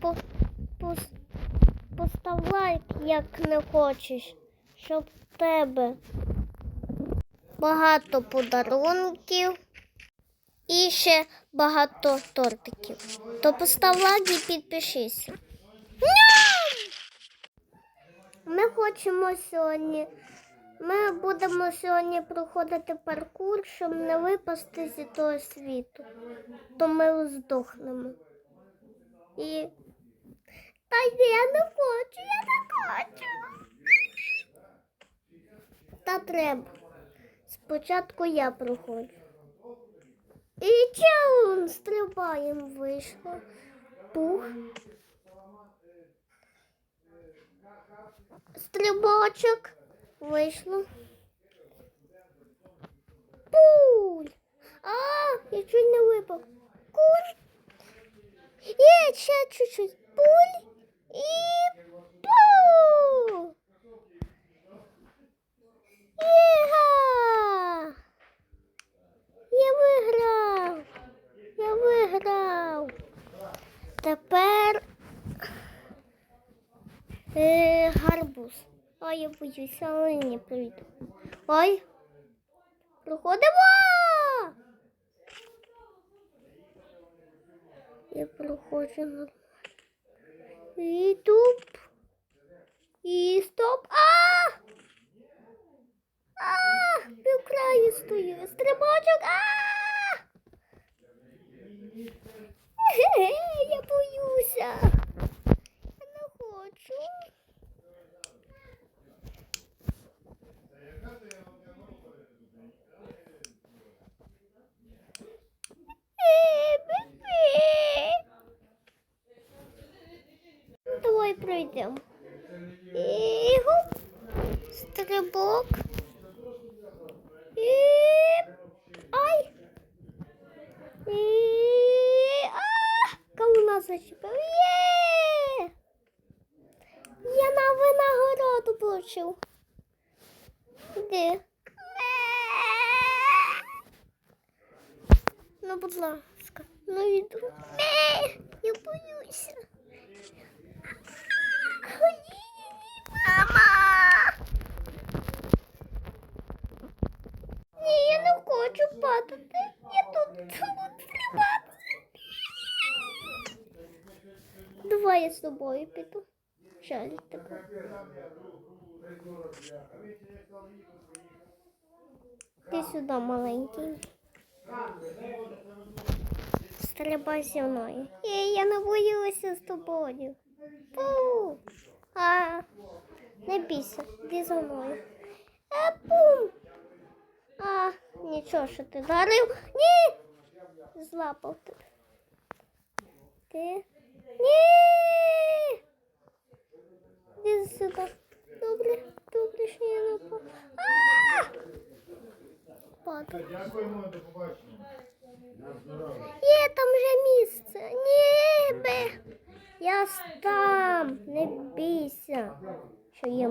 По, постав лайк, як не хочеш, щоб в тебе багато подарунків і ще багато тортиків. То постав лайк і підпишись. Ми хочемо сьогодні. Ми будемо сьогодні проходити паркур, щоб не випасти зі того світу. То ми здохнемо. І. Та я не хочу, я не хочу. Та треба. Спочатку я проходжу. І чаун стрибаємо вийшло. Пух. Стрибочок. Вийшло. Пуль. А, я чуть не випав. Куль. Є, ще чуть-чуть. Пуль. І пу. Іга. Я виграв. Я виграв. Тепер е, гарбуз. Ой, я боюся, але не прийду. Ой. Проходимо. Я проходжу нормально. І туп. І стоп. А! А! Пів краю стою. Стрибочок. А! Ге-ге, Я боюся. Я не хочу. Е, бе-бе. Пройдемо. І гоп. Стрибок. І... Ай. І... А! Кауна зачепив. Є! Я на винагороду получив. Де? Ну, будь ласка, ну йду. Е, Я боюся. Ні, мама. Ні, я не хочу падати. Я тут буду триматися. Давай я з тобою піду. Жаль тебе. Ти сюди маленький. Стрибай зі мною. Ей, я не боюся з тобою. Пу. А, не бійся, йди за мною. Е, пум. А, нічого, що ти дарив. Ні. Злапав тебе. Ти. Ні. Іди сюди. Добре, добре, що я не впав. А! Падаю. Дякуємо, до побачення. На здоров'я. Є там вже місце. Ні, бе. Я там. Не бійся, що я мру. Є.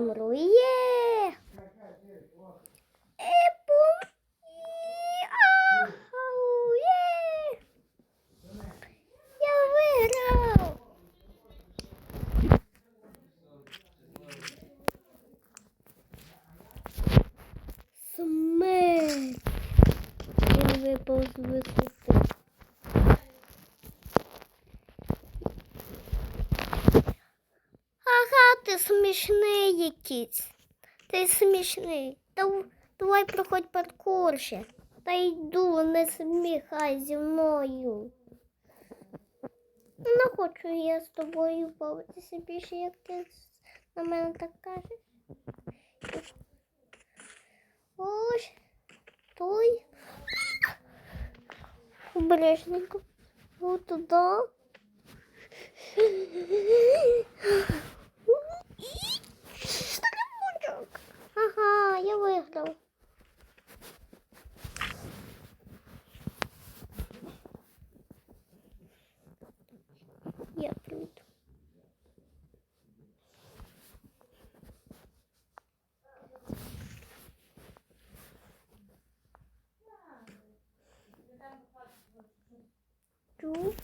випав з висоти. Ага, ти смішний якийсь. Ти смішний. Дав- Давай проходь паркур ще. Та йду, не сміхай зі мною. Не хочу я з тобою бавитися більше, як ти на мене так кажеш. Ось той. Обережненько. Вот туди. Стрибочок. Ага, я виграв. Я прийду. Ту.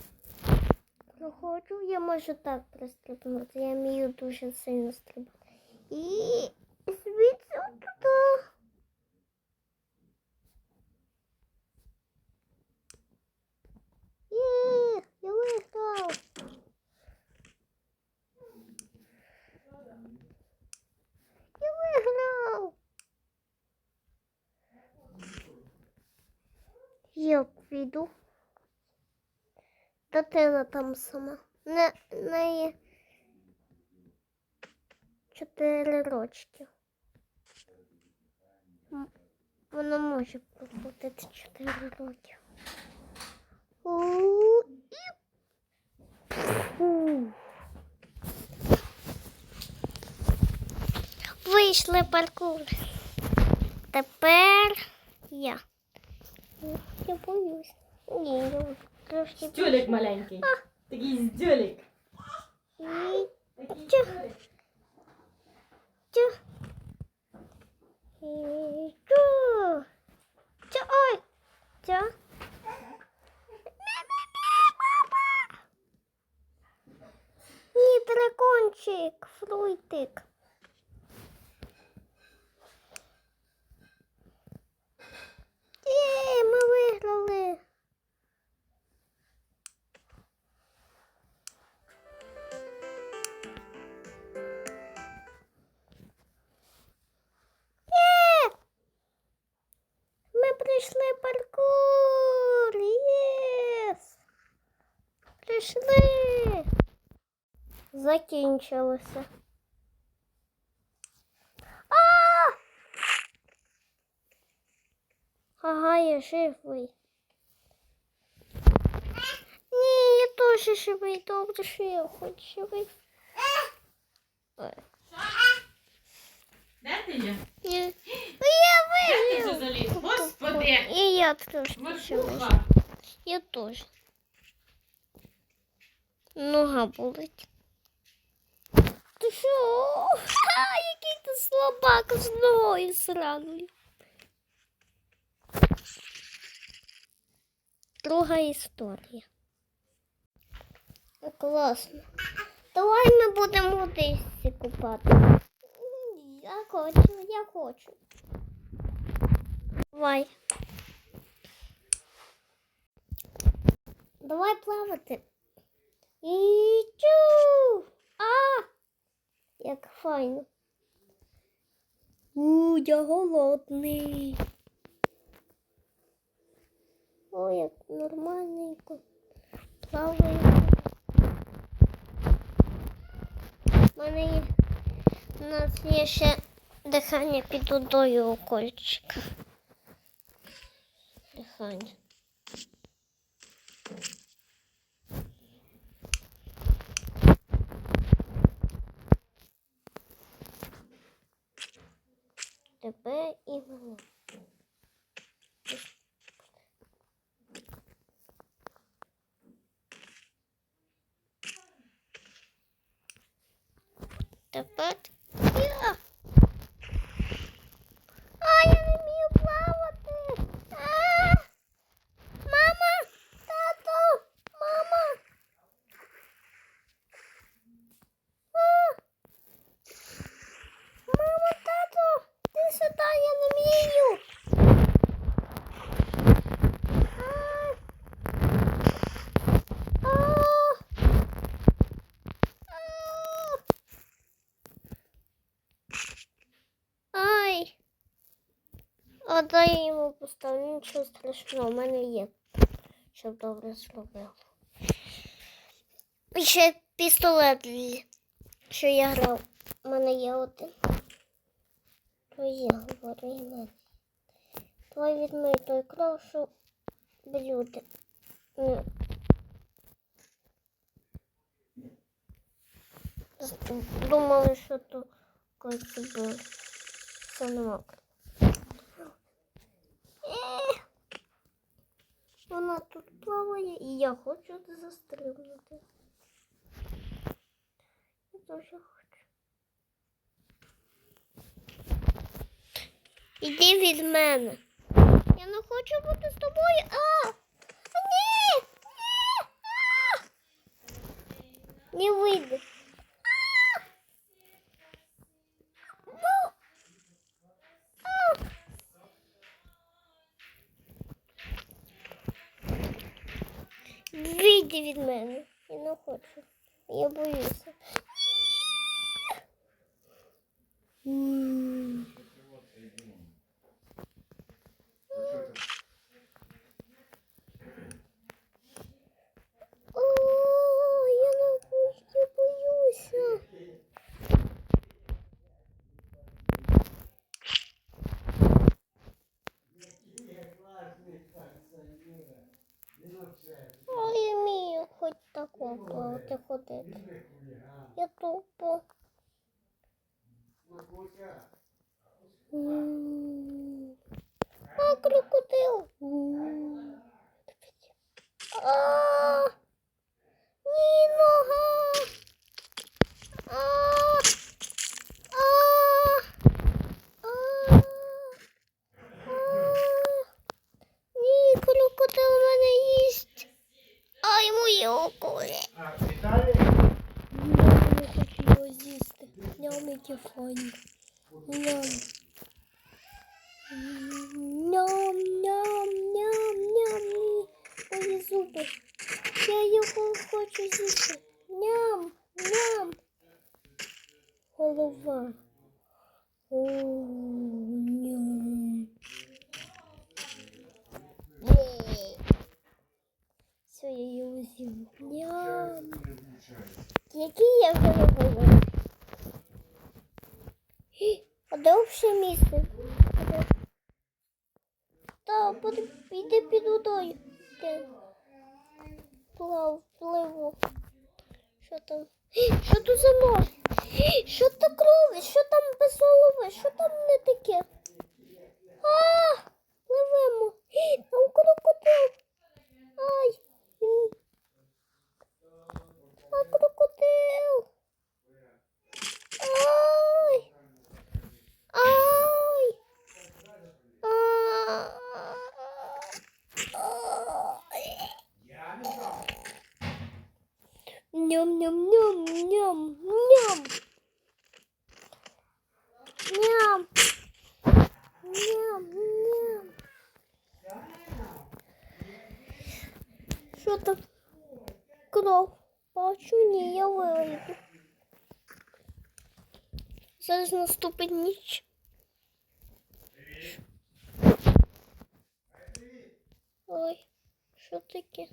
Хочу. Я можу так пристрибнути. Я вмію дуже сильно стрибати. І звідси туди. Я виграв. Я виграв. Я піду. Дитина там сама. Не, неї чотири рочки. Вона може проходити чотири роки. У. Вийшли паркур. Тепер я. Я боюсь. Ні, я трошки. Здюлик маленький. Такий здюлик. Такий здюлик. Закінчилося. А! Ага, я живий. Ні, я теж живий. Добре, що я хоч живий. Де ти є? Я, я Де ти вижив. вже заліз? Господи! І я трошки живий. Верхуха! Я теж. Нога болить. Ти що? Ха, який ти слабак з ногою сраною. Друга історія. Класно. Давай ми будемо водичці купати. Я хочу, я хочу. Давай. Давай плавати. І чу! А! Як файно. У, я голодний. О, як нормальненько. Плаваю. У мене є, у нас є ще дихання під водою укольчик. Дихання. Тебе і мене. Тепер я. А, я не вмію плавати. А! Мама, тато, мама. А! Мама, тато, ти сюди, я не вмію. А! А! А! Ай. А дай я йому поставлю, нічого страшного, в мене є, щоб добре зробив. І ще пістолет, що я грав. У мене є один. То є, говорю, і мене. Давай візьми той крошу блюди. Ні. Думали, що то кольцо було. Це не мокро. Вона тут плаває і я хочу застрибнути. Я дуже хочу. Іди від мене. Я не хочу бути з тобою. А, Ні! Ні! А! Не вийде. Ну. А. Вийди від мене. Я не хочу. Я боюся. М. О, я не хочу, я боюся. А я вмію хоч тако плавати ходити. Я тупо. М. А, крокодил. М. А, ні, нога. А, а, а, а. Ні, крокодил мене їсть. Ай, мої окули. А, Віталій? Я не хочу його які файні. Ням. Ням, ням, ням. Ні, Мої зуби. Я його хочу з'їсти. Ням, ням. Голова. О, ням. Все, я його з'їм. Ням. Який я Кров. Бачу, ні, я вийду. Зараз наступить ніч. Ой, що таке?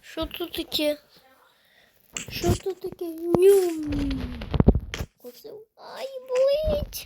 Що тут таке? Що тут таке? Нюм. Ай, болить.